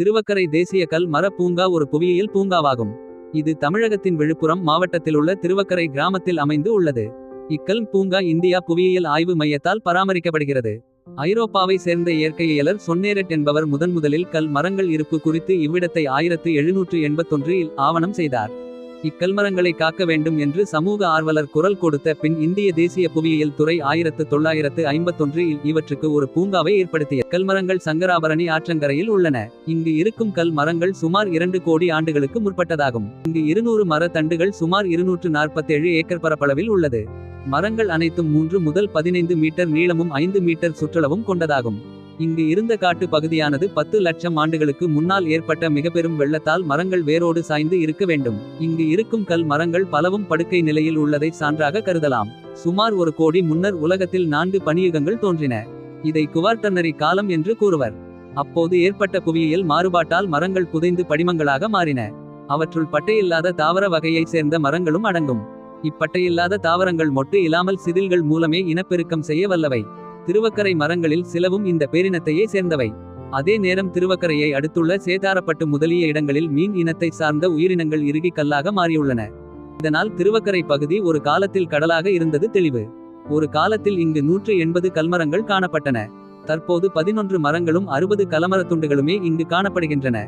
திருவக்கரை தேசிய கல் மர பூங்கா ஒரு புவியியல் பூங்காவாகும். இது தமிழகத்தின் விழுப்புரம் மாவட்டத்திலுள்ள திருவக்கரை கிராமத்தில் அமைந்து உள்ளது. இக்கல் பூங்கா இந்தியா புவியியல் ஆய்வு மையத்தால் பராமரிக்கப்படுகிறது. ஐரோப்பாவை சேர்ந்த இயற்கையியலர் சொன்னேரட் என்பவர் முதன்முதலில் கல் மரங்கள் இருப்பு குறித்து இவ்விடத்தை ஆயிரத்து எழுநூற்று எண்பத்தொன்றில் ஆவணம் செய்தார். இக்கல்மரங்களை காக்க வேண்டும் என்று சமூக ஆர்வலர் குரல் கொடுத்த பின் இந்திய தேசிய புவியியல் துறை ஆயிரத்து தொள்ளாயிரத்து ஐம்பத்தொன்று இல் இவற்றுக்கு ஒரு பூங்காவை ஏற்படுத்திய. கல்மரங்கள் சங்கராபரணி ஆற்றங்கரையில் உள்ளன. இங்கு இருக்கும் கல் மரங்கள் சுமார் இரண்டு கோடி ஆண்டுகளுக்கு முற்பட்டதாகும். இங்கு இருநூறு மர தண்டுகள் சுமார் இருநூற்று நாற்பத்தேழு ஏக்கர் பரப்பளவில் உள்ளது. மரங்கள் அனைத்தும் மூன்று முதல் பதினைந்து மீட்டர் நீளமும் ஐந்து மீட்டர் சுற்றளவும் கொண்டதாகும். இங்கு இருந்த காட்டு பகுதியானது பத்து லட்சம் ஆண்டுகளுக்கு முன்னால் ஏற்பட்ட மிகப்பெரும் வெள்ளத்தால் மரங்கள் வேரோடு சாய்ந்து இருக்க வேண்டும். இங்கு இருக்கும் கல் மரங்கள் பலவும் படுக்கை நிலையில் உள்ளதை சான்றாக கருதலாம். சுமார் ஒரு கோடி முன்னர் உலகத்தில் நான்கு பணியுகங்கள் தோன்றின. இதை குவார்டர்னரி காலம் என்று கூறுவர். அப்போது ஏற்பட்ட புவியியல் மாறுபாட்டால் மரங்கள் புதைந்து படிமங்களாக மாறின. அவற்றுள் பட்டையில்லாத தாவர வகையைச் சேர்ந்த மரங்களும் அடங்கும். இப்பட்டையில்லாத தாவரங்கள் மொட்டு இல்லாமல் சிதில்கள் மூலமே இனப்பெருக்கம் செய்ய வல்லவை. திருவக்கரை மரங்களில் சிலவும் இந்த பேரினத்தையே சேர்ந்தவை. அதே நேரம் திருவக்கரையை அடுத்துள்ள சேதாரப்பட்டு முதலிய இடங்களில் மீன் இனத்தை சார்ந்த உயிரினங்கள் இறுகி கல்லாக மாறியுள்ளன. இதனால் திருவக்கரை பகுதி ஒரு காலத்தில் கடலாக இருந்தது தெளிவு. ஒரு காலத்தில் இங்கு நூற்று எண்பது கல்மரங்கள் காணப்பட்டன. தற்போது பதினொன்று மரங்களும் அறுபது கலமரத் துண்டுகளுமே இங்கு காணப்படுகின்றன.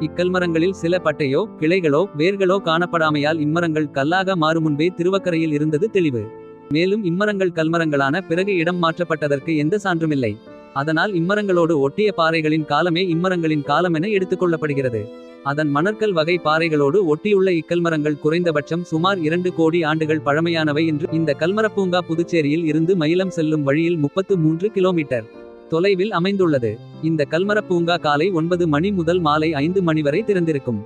இக்கல்மரங்களில் சில பட்டையோ கிளைகளோ வேர்களோ காணப்படாமையால் இம்மரங்கள் கல்லாக மாறும் முன்பே திருவக்கரையில் இருந்தது தெளிவு. மேலும் இம்மரங்கள் கல்மரங்களான பிறகு இடம் மாற்றப்பட்டதற்கு எந்த சான்றுமில்லை. அதனால் இம்மரங்களோடு ஒட்டிய பாறைகளின் காலமே இம்மரங்களின் காலமென எடுத்துக்கொள்ளப்படுகிறது அதன் மணற்கல் வகை பாறைகளோடு ஒட்டியுள்ள இக்கல்மரங்கள் குறைந்தபட்சம் சுமார் இரண்டு கோடி ஆண்டுகள் பழமையானவை என்று இந்த கல்மரப்பூங்கா புதுச்சேரியில் இருந்து மயிலம் செல்லும் வழியில் முப்பத்து மூன்று கிலோமீட்டர் தொலைவில் அமைந்துள்ளது. இந்த கல்மரப்பூங்கா காலை ஒன்பது மணி முதல் மாலை ஐந்து மணி வரை திறந்திருக்கும்.